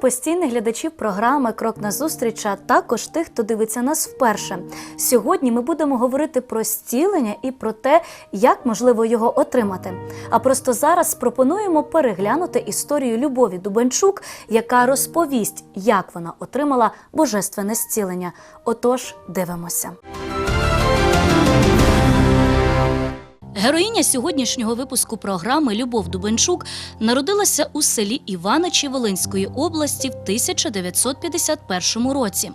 постійних глядачів програми Крок на зустріч, а також тих, хто дивиться нас вперше. Сьогодні ми будемо говорити про зцілення і про те, як можливо його отримати. А просто зараз пропонуємо переглянути історію Любові Дубенчук, яка розповість, як вона отримала божественне зцілення. Отож, дивимося. Героїня сьогоднішнього випуску програми Любов Дубенчук народилася у селі Іваничі Волинської області в 1951 році.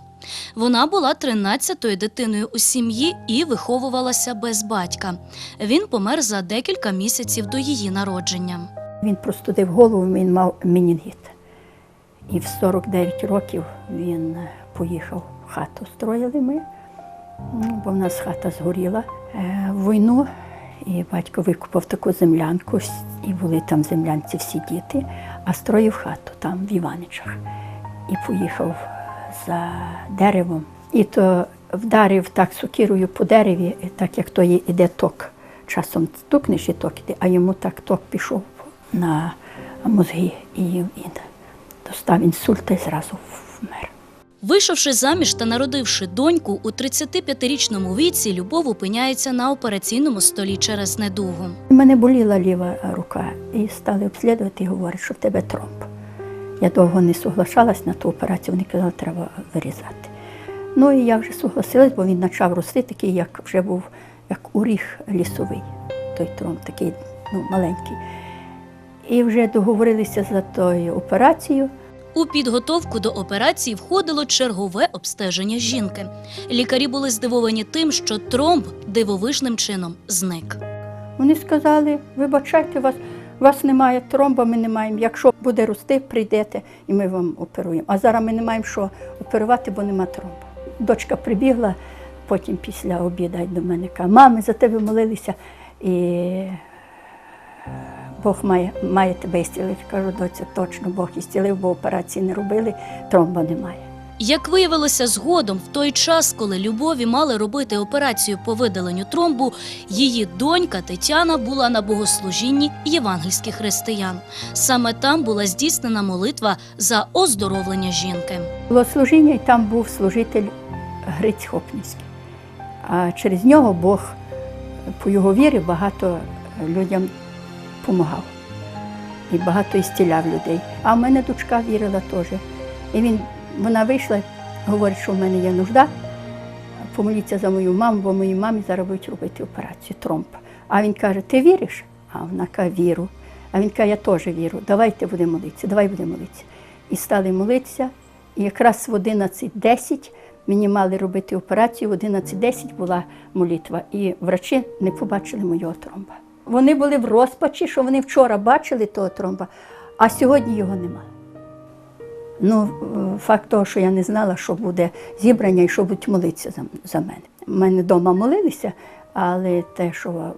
Вона була 13-ю дитиною у сім'ї і виховувалася без батька. Він помер за декілька місяців до її народження. Він простудив голову, він мав менінгіт. І в 49 років він поїхав в хату. Строїли ми, бо в нас хата згоріла е, в війну. І батько викупав таку землянку, і були там землянці всі діти, а строїв хату там в Іваничах. І поїхав за деревом. І то вдарив так сукірою по дереві, так як то є- іде ток. Часом стукнеш і ток іде, а йому так ток пішов на мозги, і він достав інсульт і зразу. Вийшовши заміж та народивши доньку, у 35-річному віці Любов опиняється на операційному столі через недугу. У мене боліла ліва рука, і стали обслідувати і говорять, що в тебе тромб. Я довго не соглашалась на ту операцію, вони казали, що треба вирізати. Ну і я вже согласилась, бо він почав рости, такий, як вже був, як уріг лісовий, той тромб, такий ну, маленький. І вже договорилися за тою операцією. У підготовку до операції входило чергове обстеження жінки. Лікарі були здивовані тим, що тромб дивовижним чином зник. Вони сказали, вибачайте, вас, вас немає тромба, ми не маємо. Якщо буде рости, прийдете і ми вам оперуємо. А зараз ми не маємо що оперувати, бо нема тромба. Дочка прибігла, потім після обіду до мене каже, мами, за тебе молилися, і Бог має, має тебе ісцілити. Кажу, доця, точно Бог ісцілив, бо операції не робили, тромба немає. Як виявилося згодом, в той час, коли Любові мали робити операцію по видаленню тромбу, її донька Тетяна була на богослужінні євангельських християн. Саме там була здійснена молитва за оздоровлення жінки. Було служіння, і там був служитель Гриць Хопнівський. А через нього Бог по його вірі багато людям допомагав. І багато істіляв людей. А в мене дочка вірила теж. І він, вона вийшла, говорить, що в мене є нужда. Помоліться за мою маму, бо моїй мамі зараз будуть робити операцію тромб. А він каже: Ти віриш? А вона каже, віру. А він каже, я теж вірю. Давайте будемо молитися, давай будемо молитися. І стали молитися. І якраз в 11.10 мені мали робити операцію, в 11.10 була молитва. І врачі не побачили мого тромба. Вони були в розпачі, що вони вчора бачили того тромба, а сьогодні його нема. Ну, е, факт того, що я не знала, що буде зібрання і що будуть молитися за, за мене. У мене вдома молилися, але те, що е,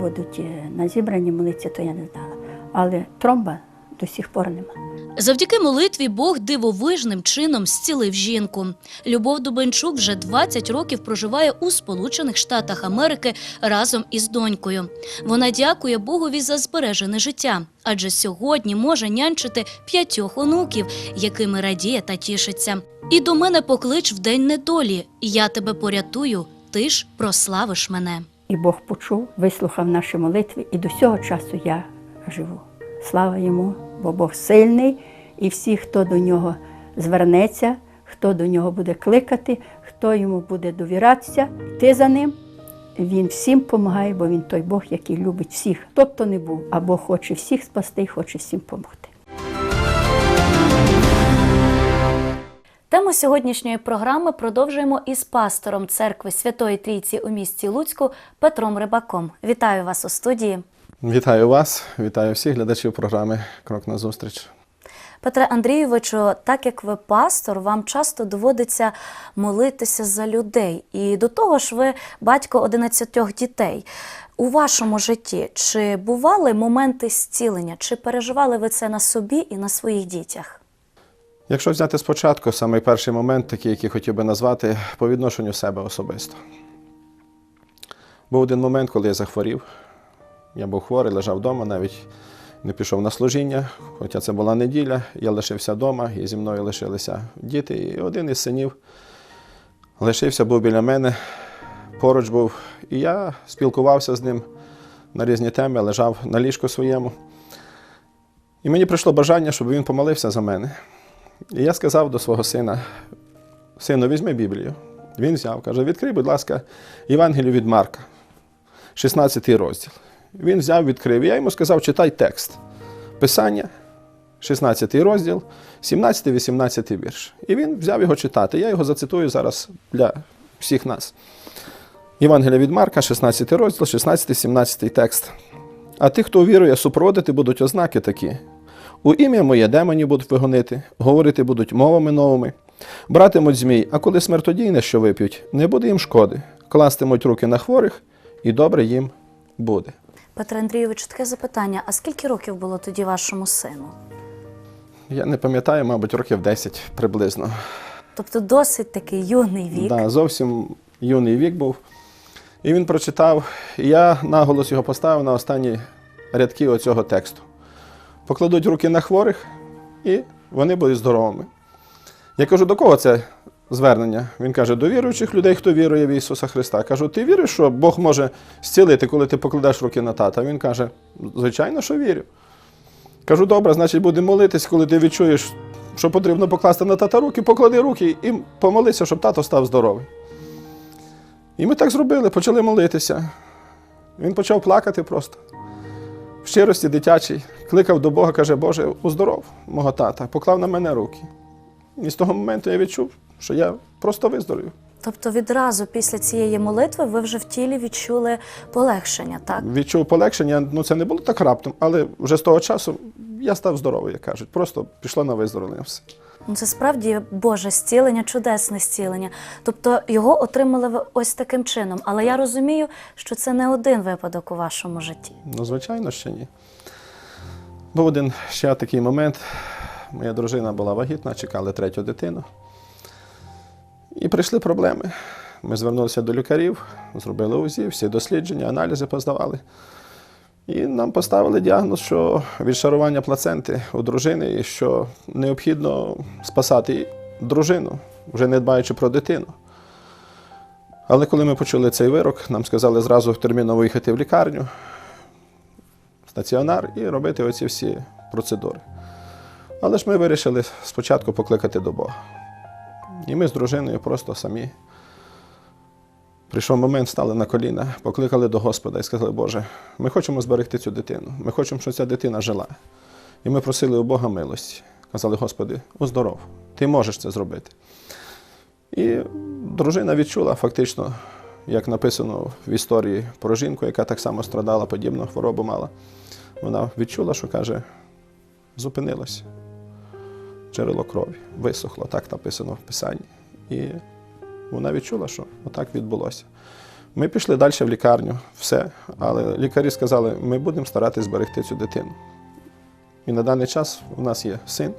будуть е, на зібранні молитися, то я не знала. Але тромба до сих пор немає. Завдяки молитві Бог дивовижним чином зцілив жінку. Любов Дубенчук вже 20 років проживає у Сполучених Штатах Америки разом із донькою. Вона дякує Богові за збережене життя, адже сьогодні може нянчити п'ятьох онуків, якими радіє та тішиться. І до мене поклич в день недолі. Я тебе порятую, ти ж прославиш мене. І Бог почув, вислухав наші молитви, і до цього часу я живу. Слава йому, бо Бог сильний, і всі, хто до нього звернеться, хто до нього буде кликати, хто йому буде довіратися, йти за ним. Він всім допомагає, бо він той Бог, який любить всіх, хто б то не був, а Бог хоче всіх спасти і хоче всім допомогти. Тему сьогоднішньої програми продовжуємо із пастором церкви Святої Трійці у місті Луцьку Петром Рибаком. Вітаю вас у студії. Вітаю вас, вітаю всіх глядачів програми Крок на зустріч. Петре Андрійовичу, так як ви пастор, вам часто доводиться молитися за людей. І до того ж, ви батько 11 дітей. У вашому житті чи бували моменти зцілення, чи переживали ви це на собі і на своїх дітях? Якщо взяти спочатку, самий перший момент, такий, який хотів би назвати, по відношенню себе особисто. Був один момент, коли я захворів. Я був хворий, лежав вдома навіть. не пішов на служіння, хоча це була неділя, я лишився вдома, і зі мною лишилися діти. І один із синів лишився, був біля мене, поруч був. І я спілкувався з ним на різні теми, лежав на ліжку своєму. І мені прийшло бажання, щоб він помолився за мене. І я сказав до свого сина: сину, візьми Біблію. Він взяв, каже: відкрий, будь ласка, Євангелію від Марка, 16 розділ. Він взяв, відкрив. Я йому сказав, читай текст. Писання, 16 розділ, 17-18 вірш. І він взяв його читати. Я його зацитую зараз для всіх нас. Євангелія від Марка, 16 розділ, 16-17 текст. А тих, хто вірує, супроводити будуть ознаки такі. У ім'я моє демонів будуть вигонити, говорити будуть мовами новими, братимуть змій, а коли смертодійне, що вип'ють, не буде їм шкоди, кластимуть руки на хворих, і добре їм буде. Петро Андрійович, таке запитання: а скільки років було тоді вашому сину? Я не пам'ятаю, мабуть, років 10 приблизно. Тобто досить такий юний вік. Да, зовсім юний вік був. І він прочитав, і я наголос його поставив на останні рядки оцього тексту. Покладуть руки на хворих, і вони будуть здоровими. Я кажу, до кого це звернення? Він каже, до віруючих людей, хто вірує в Ісуса Христа. Кажу, ти віриш, що Бог може зцілити, коли ти покладеш руки на тата? Він каже, звичайно, що вірю. Кажу, добре, значить, будемо молитись, коли ти відчуєш, що потрібно покласти на тата руки, поклади руки і помолися, щоб тато став здоровий. І ми так зробили, почали молитися. Він почав плакати просто. В щирості дитячій, кликав до Бога, каже, Боже, уздоров мого тата, поклав на мене руки. І з того моменту я відчув, що я просто виздоровів. Тобто відразу після цієї молитви ви вже в тілі відчули полегшення, так? Відчув полегшення, ну це не було так раптом, але вже з того часу я став здоровий, як кажуть. Просто пішло на виздоровлення все. Ну, Це справді Боже зцілення, чудесне зцілення. Тобто його отримали ви ось таким чином. Але я розумію, що це не один випадок у вашому житті. Ну, звичайно, ще ні. Був один ще такий момент. Моя дружина була вагітна, чекали третю дитину. І прийшли проблеми. Ми звернулися до лікарів, зробили УЗІ, всі дослідження, аналізи поздавали. І нам поставили діагноз, що відшарування плаценти у дружини, і що необхідно спасати дружину, вже не дбаючи про дитину. Але коли ми почули цей вирок, нам сказали зразу терміново їхати в лікарню, в стаціонар і робити оці всі процедури. Але ж ми вирішили спочатку покликати до Бога. І ми з дружиною просто самі. Прийшов момент, стали на коліна, покликали до Господа і сказали, Боже, ми хочемо зберегти цю дитину. Ми хочемо, щоб ця дитина жила. І ми просили у Бога милості. Казали, Господи, оздоров, ти можеш це зробити. І дружина відчула фактично, як написано в історії про жінку, яка так само страдала, подібну хворобу мала. Вона відчула, що каже, зупинилося. Джерело крові висохло, так написано в Писанні. І вона відчула, що отак відбулося. Ми пішли далі в лікарню, все. Але лікарі сказали, ми будемо старатися зберегти цю дитину. І на даний час у нас є син,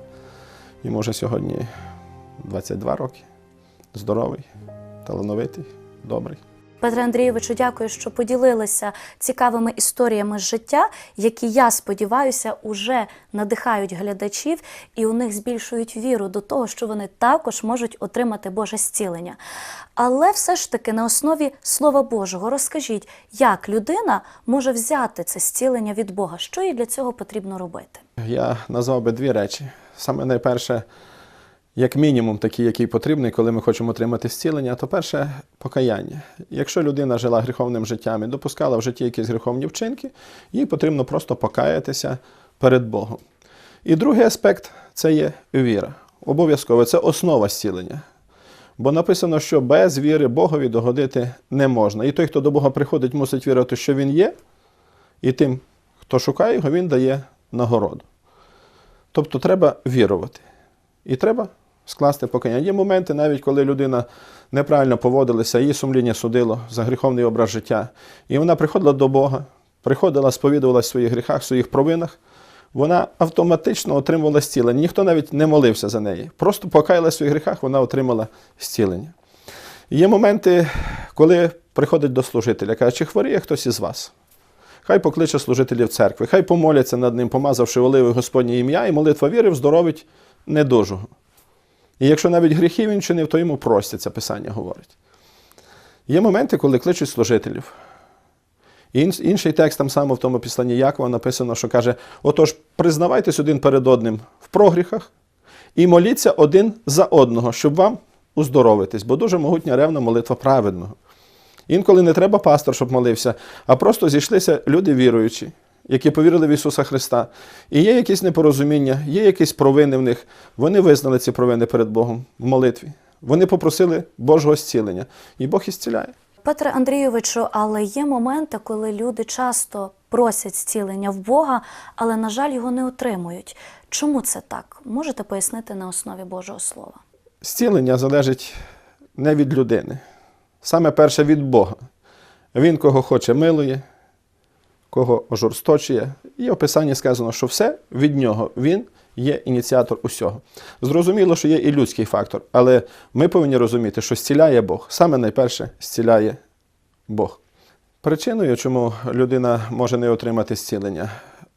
йому вже сьогодні 22 роки, здоровий, талановитий, добрий. Петре Андрійовичу, дякую, що поділилися цікавими історіями з життя, які я сподіваюся, уже надихають глядачів і у них збільшують віру до того, що вони також можуть отримати Боже зцілення. Але все ж таки на основі Слова Божого розкажіть, як людина може взяти це зцілення від Бога, що їй для цього потрібно робити? Я назвав би дві речі. Саме найперше, як мінімум, такий, який потрібний, коли ми хочемо отримати зцілення, то перше покаяння. Якщо людина жила гріховним життям і допускала в житті якісь гріховні вчинки, їй потрібно просто покаятися перед Богом. І другий аспект це є віра. Обов'язково це основа зцілення. Бо написано, що без віри Богові догодити не можна. І той, хто до Бога приходить, мусить вірити, що Він є, і тим, хто шукає його, він дає нагороду. Тобто треба вірувати. І треба скласти покаяння. Є моменти, навіть коли людина неправильно поводилася, її сумління судило за гріховний образ життя. І вона приходила до Бога, приходила, сповідувалася в своїх гріхах, в своїх провинах. Вона автоматично отримувала зцілення. Ніхто навіть не молився за неї. Просто покаялась в своїх гріхах, вона отримала зцілення. Є моменти, коли приходить до служителя, каже, чи хворіє хтось із вас? хай покличе служителів церкви, хай помоляться над ним, помазавши оливою Господнє ім'я, і молитва віри вздоровить недужого. І якщо навіть гріхи він чинив, то йому простяться, Писання говорить. Є моменти, коли кличуть служителів. Ін- Інший текст там само в тому післанні Якова написано, що каже: отож, признавайтесь один перед одним в прогріхах і моліться один за одного, щоб вам уздоровитись, бо дуже могутня ревна молитва праведного. Інколи не треба пастор, щоб молився, а просто зійшлися люди віруючі, які повірили в Ісуса Христа. І є якісь непорозуміння, є якісь провини в них. Вони визнали ці провини перед Богом в молитві. Вони попросили Божого зцілення, і Бог ісціляє. Петре Андрійовичу, але є моменти, коли люди часто просять зцілення в Бога, але, на жаль, його не отримують. Чому це так? Можете пояснити на основі Божого Слова? Зцілення залежить не від людини. Саме перше від Бога. Він кого хоче милує, кого ожорсточує. І в Писанні сказано, що все від нього. Він є ініціатор усього. Зрозуміло, що є і людський фактор, але ми повинні розуміти, що зціляє Бог. Саме найперше зціляє Бог. Причиною, чому людина може не отримати зцілення,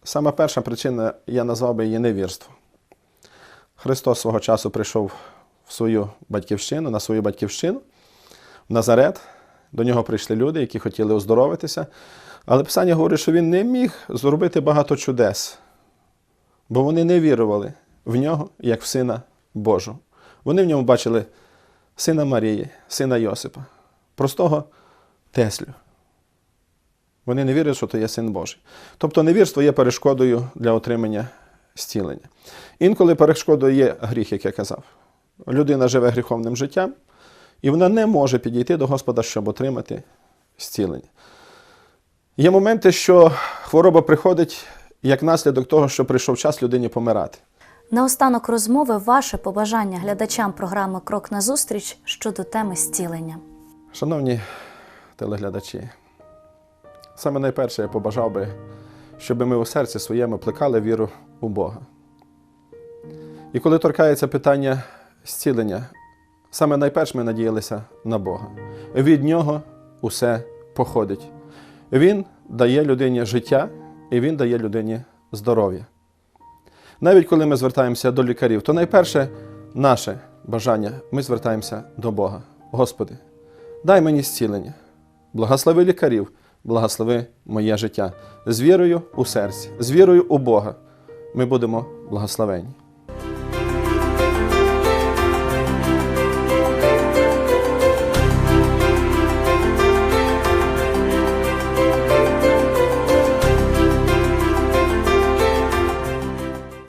сама перша причина, я назвав би її невірство. Христос свого часу прийшов в свою батьківщину, на свою батьківщину, в Назарет. До нього прийшли люди, які хотіли оздоровитися. Але Писання говорить, що він не міг зробити багато чудес, бо вони не вірували в нього як в Сина Божого. Вони в ньому бачили сина Марії, сина Йосипа, простого Теслю. Вони не вірять, що то є син Божий. Тобто невірство є перешкодою для отримання зцілення. Інколи перешкодою є гріх, як я казав. Людина живе гріховним життям, і вона не може підійти до Господа, щоб отримати зцілення. Є моменти, що хвороба приходить як наслідок того, що прийшов час людині помирати. Наостанок розмови ваше побажання глядачам програми Крок назустріч щодо теми зцілення. Шановні телеглядачі, саме найперше я побажав би, щоб ми у серці своєму плекали віру у Бога. І коли торкається питання зцілення, саме найперше ми надіялися на Бога. Від Нього усе походить. Він дає людині життя і Він дає людині здоров'я. Навіть коли ми звертаємося до лікарів, то найперше наше бажання ми звертаємося до Бога. Господи, дай мені зцілення. Благослови лікарів, благослови моє життя. З вірою у серці, з вірою у Бога ми будемо благословені.